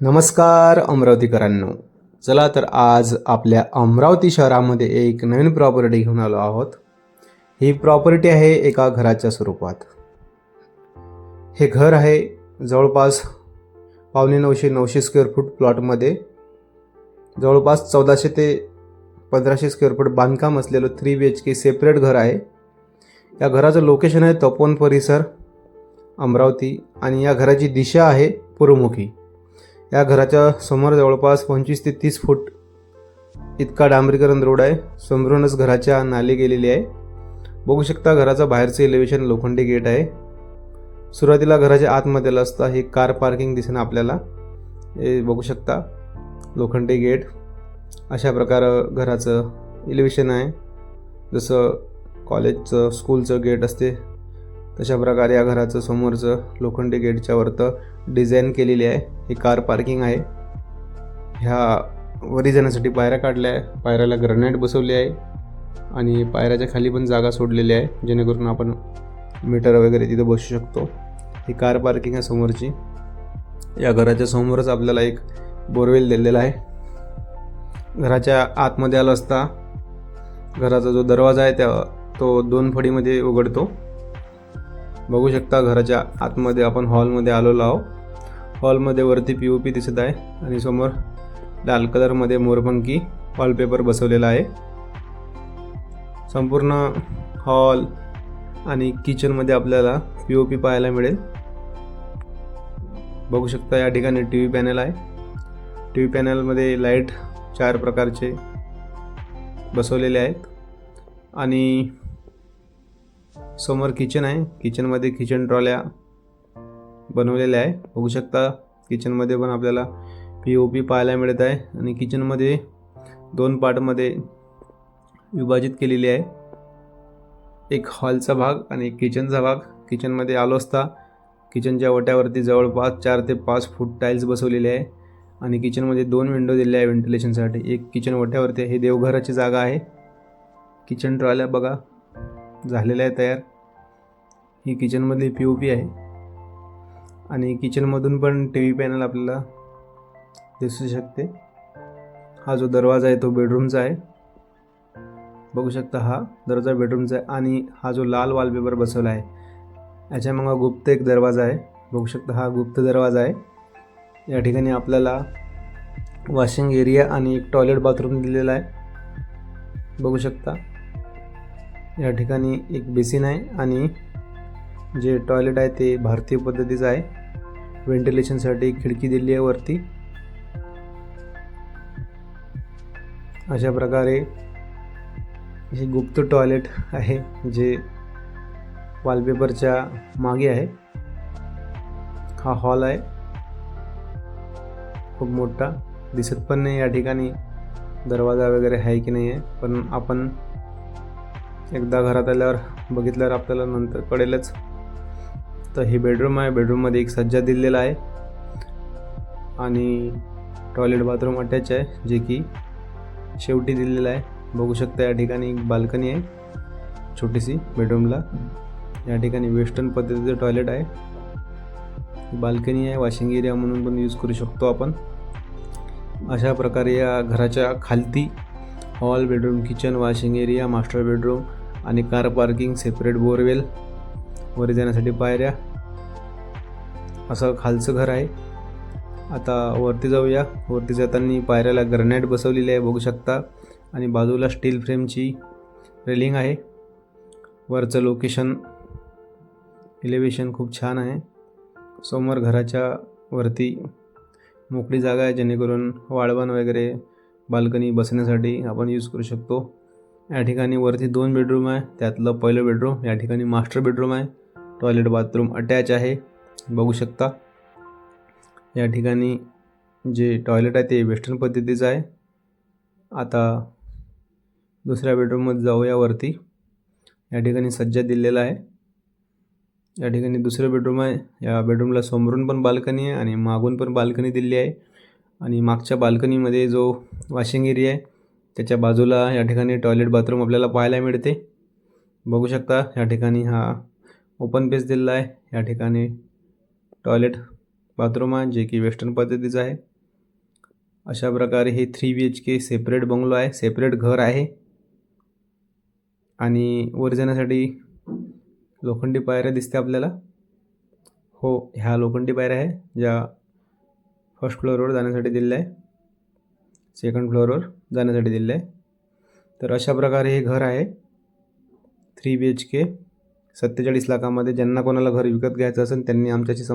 नमस्कार अमरावतीकरांनो. चला तर आज आपल्या अमरावती शहरामध्ये एक नवीन प्रॉपर्टी घेऊन आलो आहोत. ही प्रॉपर्टी आहे एका घराच्या स्वरूपात. हे घर आहे जवळपास पावणे नऊशे नऊशे स्क्वेअर फूट प्लॉटमध्ये जवळपास चौदाशे ते पंधराशे स्क्वेअर फूट बांधकाम असलेलं three B H K separate घर आहे. या घराचं लोकेशन आहे तपोवन परिसर अमरावती. आणि या घराची दिशा आहे पूर्वमुखी या घराच्या समोर जवळपास पंचवीस ते तीस फूट इतका डांबरीकरण रोड आहे. समोरूनच घराच्या नाली गेलेली आहे. बघू शकता घराचं बाहेरचं एलिव्हेशन लोखंडी गेट आहे. सुरुवातीला घराच्या आतमध्ये असता हे कार पार्किंग दिसेना आपल्याला. हे बघू शकता लोखंडी गेट अशा प्रकारे घराचं एलिव्हेशन आहे. जसं कॉलेजचं स्कूलचं गेट असते. तशा प्रकारे या घराचं समोरचं लोखंडी गेटच्या वरतं डिझाईन केलेली आहे. ही कार पार्किंग आहे. ह्या वरी जाण्यासाठी पायऱ्या काढल्या आहे. पायऱ्याला ग्रनाईट बसवली आहे. आणि पायऱ्याच्या खाली पण जागा सोडलेली आहे. जेणेकरून आपण मीटर वगैरे तिथे बसू शकतो. ही कार पार्किंग आहे समोरची. या घराच्या समोरच आपल्याला एक बोरवेल दिलेला आहे. घराच्या आतमध्ये आलं असता घराचा जो दरवाजा आहे त्या तो दोन फडीमध्ये उघडतो. बघू शकता घराच्या आतमध्ये आपण हॉलमध्ये आलेलो आहोत. हॉलमध्ये वरती पी ओ पी दिसत आहे आणि समोर लाल कलरमध्ये मोरपंखी वॉलपेपर बसवलेला आहे. संपूर्ण हॉल आणि किचनमध्ये आपल्याला पी ओ पी पाहायला मिळेल. बघू शकता या ठिकाणी टी व्ही पॅनल आहे. टी व्ही पॅनलमध्ये लाइट चार प्रकारचे बसवलेले आहेत. आणि समोर किचन आहे. किचनमध्ये किचन ट्रॉल्या बनवलेल्या आहे. बघू शकता किचनमध्ये पण आपल्याला पी ओ पी पाहायला मिळत आहे. आणि किचनमध्ये दोन पार्टमध्ये विभाजित केलेली आहे. एक हॉलचा भाग आणि एक किचनचा भाग. किचनमध्ये आलो असता किचनच्या वट्यावरती जवळपास चार ते पाच फूट टाईल्स बसवलेले आहे. आणि किचनमध्ये दोन विंडो दिले आहे व्हेंटिलेशनसाठी एक किचन वट्यावरती हे देवघराची जागा आहे. किचन ट्रॉल्या बघा. झालेलं आहे तयार. ही किचनमधली पी ओ पी आहे. आणि किचनमधून पण टी व्ही पॅनल आपल्याला दिसू शकते. हा जो दरवाजा आहे तो बेडरूमचा आहे. बघू शकता हा दरवाजा बेडरूमचा आहे आणि हा जो लाल वॉलपेपर बसवला आहे. याच्या मग गुप्त एक दरवाजा आहे. बघू शकता हा गुप्त दरवाजा आहे. या ठिकाणी आपल्याला वॉशिंग एरिया आणि एक टॉयलेट बाथरूम दिलेला आहे. बघू शकता. या ठिकाणी एक बेसिन आहे आणि जे टॉयलेट आहे ते भारतीय पद्धतीचं आहे. व्हेंटिलेशनसाठी खिडकी दिली आहे वरती. अशा प्रकारे हे गुप्त टॉयलेट आहे जे वॉलपेपरच्या मागे आहे. हा हॉल आहे. खूप मोठा. दिसत पण नाही या ठिकाणी. दरवाजा वगैरे आहे की नाही आहे पण आपण एकदा घरात आल्यावर बघितल्यावर आपल्याला नंतर कळेलच. तर हे बेडरूम आहे. बेडरूममध्ये एक सज्जा दिलेला आहे. आणि टॉयलेट बाथरूम अटॅच आहे जे की शेवटी दिलेलं आहे. बघू शकता या ठिकाणी एक बाल्कनी आहे. छोटीशी बेडरूमला या ठिकाणी वेस्टर्न पद्धतीचं टॉयलेट आहे. बाल्कनी आहे वॉशिंग एरिया म्हणून पण यूज करू शकतो आपण. अशा प्रकारे या घराच्या खालती hall bedroom kitchen washing area master bedroom आणि कार पार्किंग सेपरेट बोरवेल वर जाण्यासाठी पायऱ्या. असं खालचं घर आहे. आता वरती जाऊया. वरती जाताना पायऱ्याला ग्रनाईट बसवलेली आहे बघू शकता. आणि बाजूला स्टील फ्रेमची रेलिंग आहे. वरचं लोकेशन एलिव्हेशन खूप छान आहे. समोर घराच्या वरती मोकळी जागा आहे जेणेकरून वाळवण वगैरे बाल्कनी बसण्यासाठी आपण यूज करू शकतो. या ठिकाणी वरती दोन बेडरूम आहे. त्यातलं पहिलं बेडरूम या ठिकाणी मास्टर बेडरूम आहे. टॉयलेट बाथरूम अटॅच आहे. बघू शकता. या ठिकाणी जे टॉयलेट आहे ते वेस्टर्न पद्धतीचं आहे. आता दुसऱ्या बेडरूममध्ये जाऊया वरती. या ठिकाणी सज्जा दिलेला आहे. या ठिकाणी दुसरं बेडरूम आहे. या बेडरूमला समोरून पण बाल्कनी आहे आणि मागून पण बाल्कनी दिली आहे. आणि मागच्या बाल्कनीमध्ये जो वॉशिंग एरिया आहे त्याच्या बाजूला या ठिकाणी टॉयलेट बाथरूम आपल्याला पाहायला मिळते. बघू शकता या ठिकाणी हा ओपन पेस दिलेला आहे. या ठिकाणी टॉयलेट बाथरूम आहे जे की वेस्टर्न पद्धतीचं आहे. अशा प्रकारे हे three B H K separate bungalow आहे. सेपरेट घर आहे. आणि वर जाण्यासाठी लोखंडी पायऱ्या दिसते आपल्याला. हो ह्या लोखंडी पायऱ्या आहे ज्या फर्स्ट फ्लोअरवर जाण्यासाठी दिलेल्या आहे. सेकंड फ्लोअरवर जाण्यासाठी दिलेलं आहे. तर अशा प्रकारे हे घर आहे. थ्री बी एच के सत्तेचाळीस लाखामध्ये ज्यांना कोणाला घर विकत घ्यायचं असेल त्यांनी आमच्याशी सं